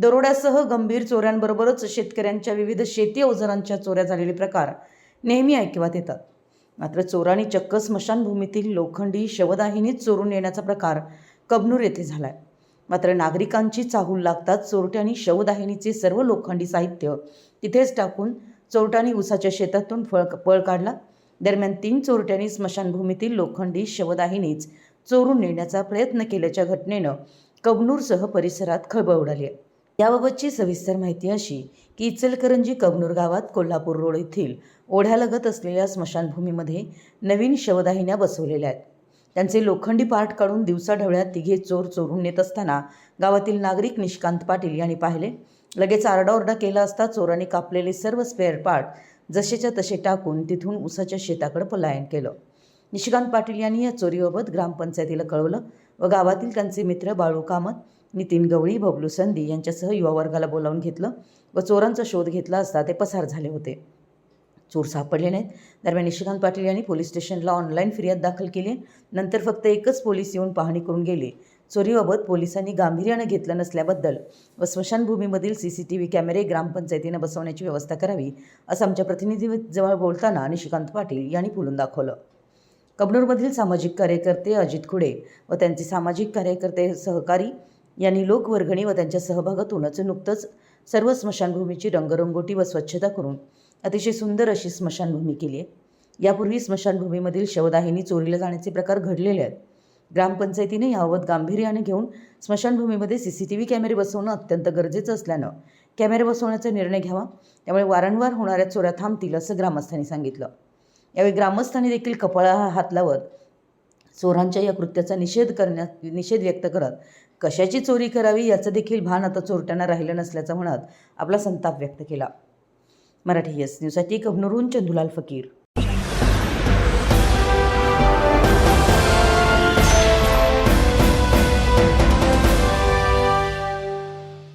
दरोड्यासह गंभीर चोऱ्यांबरोबरच शेतकऱ्यांच्या विविध शेती अवजारांच्या चोऱ्या झालेले प्रकार नेहमी ऐकवात येतात. मात्र चोरांनी चक्क स्मशानभूमीतील लोखंडी शवदाहिनीच चोरून नेण्याचा प्रकार कबनूर येथे झालाय. मात्र नागरिकांची चाहूल लागताच चोरट्यांनी शवदाहिनीचे सर्व लोखंडी साहित्य तिथेच टाकून चोरट्यांनी उसाच्या शेतातून फळ पळ काढला. दरम्यान तीन चोरट्यांनी स्मशानभूमीतील लोखंडी शवदाहिनीच चोरून नेण्याचा प्रयत्न केल्याच्या घटनेनं कबनूरसह परिसरात खळबळ उडाली आहे. याबाबतची सविस्तर माहिती अशी की इचलकरंजी कबनूर गावात कोल्हापूर रोड येथील ओढ्यालगत असलेल्या स्मशानभूमीमध्ये नवीन शवदाहिन्या बसवलेल्या आहेत. त्यांचे लोखंडी पार्ट काढून दिवसाढवळ्यात तिघे चोर चोरून नेत असताना गावातील नागरिक निष्कांत पाटील यांनी पाहिले. लगेच आरडाओरडा केला असता चोरांनी कापलेले सर्व स्पेअर पार्ट जसेच्या तसे टाकून तिथून उसाच्या शेताकडे पलायन केलं. निशिकांत पाटील यांनी या चोरीबाबत ग्रामपंचायतीला कळवलं व गावातील त्यांचे मित्र बाळू कामत नितीन गवळी बबलू संधी यांच्यासह युवा वर्गाला बोलावून घेतलं व चोरांचा शोध घेतला असता ते पसार झाले होते. चोर सापडले नाहीत. दरम्यान निशिकांत पाटील यांनी पोलीस स्टेशनला ऑनलाईन फिर्याद दाखल केली. नंतर फक्त एकच पोलीस येऊन पाहणी करून गेले. चोरीबाबत पोलिसांनी गांभीर्यानं घेतलं नसल्याबद्दल व स्मशानभूमीमधील सी सी टी व्ही कॅमेरे ग्रामपंचायतीनं बसवण्याची व्यवस्था करावी असं आमच्या प्रतिनिधीजवळ बोलताना निशिकांत पाटील यांनी बोलून दाखवलं. कबनूरमधील सामाजिक कार्यकर्ते अजित खुडे व त्यांचे सामाजिक कार्यकर्ते सहकारी यांनी लोकवर्गणी व त्यांच्या सहभागातूनच नुकतंच सर्व स्मशानभूमीची रंगरंगोटी व स्वच्छता करून अतिशय सुंदर अशी स्मशानभूमी केली आहे. यापूर्वी स्मशानभूमीमधील शवदाहिनी चोरीला जाण्याचे प्रकार घडलेले आहेत. ग्रामपंचायतीने याबाबत गांभीर्याने घेऊन स्मशानभूमीमध्ये सी सी टी व्ही कॅमेरे बसवणं अत्यंत गरजेचं असल्यानं कॅमेरे बसवण्याचा निर्णय घ्यावा त्यामुळे वारंवार होणाऱ्या चोऱ्या थांबतील असं ग्रामस्थांनी सांगितलं. यावेळी ग्रामस्थांनी देखील कपाळाला हात लावत चोरांच्या या कृत्याचा निषेध करण्यात निषेध व्यक्त करत कशाची चोरी करावी याचं देखील भान आता चोरट्यांना राहिलं नसल्याचं म्हणत आपला संताप व्यक्त केला. मराठी यस न्यूजसाठी कबनूरहून चंदुलाल फकीर.